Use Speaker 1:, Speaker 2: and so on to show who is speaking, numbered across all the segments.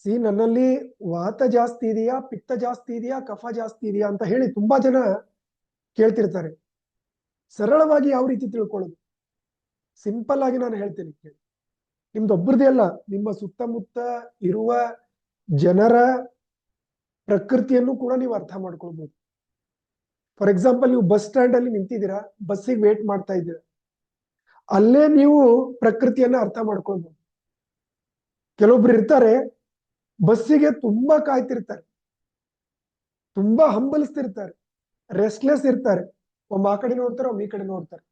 Speaker 1: C, ನನ್ನಲ್ಲಿ ವಾತ ಜಾಸ್ತಿ ಇದೆಯಾ, ಪಿತ್ತ ಜಾಸ್ತಿ ಇದೆಯಾ, ಕಫ ಜಾಸ್ತಿ ಇದೆಯಾ ಅಂತ ಹೇಳಿ ತುಂಬಾ ಜನ ಕೇಳ್ತಿರ್ತಾರೆ. ಸರಳವಾಗಿ ಯಾವ ರೀತಿ ತಿಳ್ಕೊಳ್ಳೋದು? ಸಿಂಪಲ್ ಆಗಿ ನಾನು ಹೇಳ್ತೇನೆ ಕೇಳಿ. ನಿಮ್ದು ಒಬ್ಬರದೇ ಅಲ್ಲ, ನಿಮ್ಮ ಸುತ್ತಮುತ್ತ ಇರುವ ಜನರ ಪ್ರಕೃತಿಯನ್ನು ಕೂಡ ನೀವು ಅರ್ಥ ಮಾಡ್ಕೊಳ್ಬಹುದು ಫಾರ್ ಎಕ್ಸಾಂಪಲ್, ನೀವು ಬಸ್ ಸ್ಟ್ಯಾಂಡ್ ಅಲ್ಲಿ ನಿಂತಿದ್ದೀರಾ, ಬಸ್ಸಿಗೆ ವೇಟ್ ಮಾಡ್ತಾ ಇದ್ದೀರಾ. ಅಲ್ಲೇ ನೀವು ಪ್ರಕೃತಿಯನ್ನ ಅರ್ಥ ಮಾಡ್ಕೊಳ್ಬಹುದು ಕೆಲವೊಬ್ರು ಇರ್ತಾರೆ ಬಸ್ಸಿಗೆ ತುಂಬಾ ಕಾಯ್ತಿರ್ತಾರೆ. ತುಂಬಾ ಹಂಬಲಿಸ್ತಿರ್ತಾರೆ. ರೆಸ್ಟ್ಲೆಸ್ ಇರ್ತಾರೆ. ಒಮ್ಮ ಆ ಕಡೆ ನೋಡ್ತಾರೆ, ಒಮ್ಮ ಈ ಕಡೆ ನೋಡ್ತಾರೆ.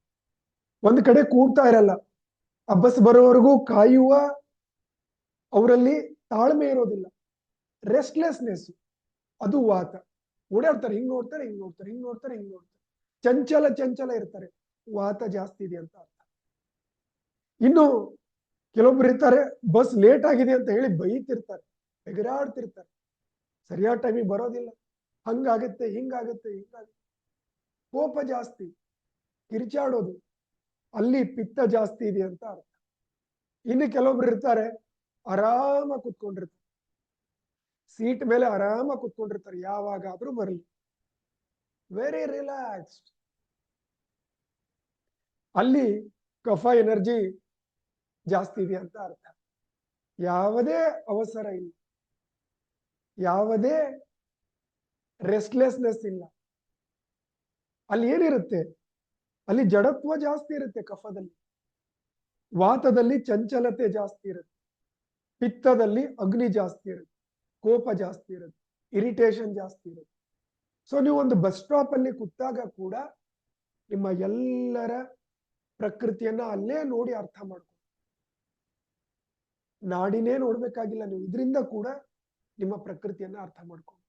Speaker 1: ಒಂದ್ ಕಡೆ ಕೂಗ್ತಾ ಇರಲ್ಲ. ಆ ಬಸ್ ಬರೋವರೆಗೂ ಕಾಯುವ ಅವರಲ್ಲಿ ತಾಳ್ಮೆ ಇರೋದಿಲ್ಲ. ರೆಸ್ಟ್ಲೆಸ್ನೆಸ್ ಅದು ವಾತ. ಓಡಾಡ್ತಾರೆ, ಹಿಂಗ್ ನೋಡ್ತಾರೆ ಹಿಂಗ್ ನೋಡ್ತಾರೆ ಹಿಂಗ್ ನೋಡ್ತಾರೆ ಹಿಂಗ್ ನೋಡ್ತಾರೆ. ಚಂಚಲ ಚಂಚಲ ಇರ್ತಾರೆ. ವಾತ ಜಾಸ್ತಿ ಇದೆ ಅಂತ ಅರ್ಥ. ಇನ್ನು ಕೆಲವೊಬ್ರು ಇರ್ತಾರೆ, ಬಸ್ ಲೇಟ್ ಆಗಿದೆ ಅಂತ ಹೇಳಿ ಬೈತಿರ್ತಾರೆ. ಎಗರಾಡ್ತಿರ್ತಾರೆ. ಸರಿಯಾದ ಟೈಮಿಗೆ ಬರೋದಿಲ್ಲ. ಹಂಗಾಗತ್ತೆ, ಹಿಂಗಾಗತ್ತೆ ಹಿಂಗಾಗತ್ತೆ. ಕೋಪ ಜಾಸ್ತಿ. ಕಿರಿಚಾಡೋದು. ಅಲ್ಲಿ ಪಿತ್ತ ಜಾಸ್ತಿ ಇದೆ ಅಂತ ಅರ್ಥ. ಇನ್ನು ಕೆಲವೊಬ್ರು ಇರ್ತಾರೆ, ಆರಾಮ ಕುತ್ಕೊಂಡಿರ್ತಾರೆ. ಸೀಟ್ ಮೇಲೆ ಆರಾಮ ಕುತ್ಕೊಂಡಿರ್ತಾರೆ, ಯಾವಾಗಾದ್ರೂ ಬರಲಿ. ವೆರಿ ರಿಲ್ಯಾಕ್ಸ್ಡ್ ಅಲ್ಲಿ ಕಫ ಎನರ್ಜಿ ಜಾಸ್ತಿ ಇದೆ ಅಂತ ಅರ್ಥ. ಯಾವುದೇ ಅವಸರ ಇಲ್ಲ. ಯಾವುದೇ ರೆಸ್ಟ್ಲೆಸ್ನೆಸ್ ಇಲ್ಲ. ಅಲ್ಲಿ ಏನಿರುತ್ತೆ? ಅಲ್ಲಿ ಜಡತ್ವ ಜಾಸ್ತಿ ಇರುತ್ತೆ ಕಫದಲ್ಲಿ. ವಾತದಲ್ಲಿ ಚಂಚಲತೆ ಜಾಸ್ತಿ ಇರುತ್ತೆ. ಪಿತ್ತದಲ್ಲಿ ಅಗ್ನಿ ಜಾಸ್ತಿ ಇರುತ್ತೆ. ಕೋಪ ಜಾಸ್ತಿ ಇರುತ್ತೆ. ಇರಿಟೇಷನ್ ಜಾಸ್ತಿ ಇರುತ್ತೆ. ಸೊ ನೀವು ಒಂದು ಬಸ್ ಸ್ಟಾಪ್ ಅಲ್ಲಿ ಕೂತಾಗ ಕೂಡ ನಿಮ್ಮ ಎಲ್ಲರ ಪ್ರಕೃತಿಯನ್ನ ಅಲ್ಲೇ ನೋಡಿ ಅರ್ಥ ಮಾಡ್ಕೊ ನಾಡಿನೇ ನೋಡ್ಬೇಕಾಗಿಲ್ಲ ನೀವು. ಇದರಿಂದ ಕೂಡ ನಿಮ್ಮ ಪ್ರಕೃತಿಯನ್ನ ಅರ್ಥ ಮಾಡ್ಕೊಂಡು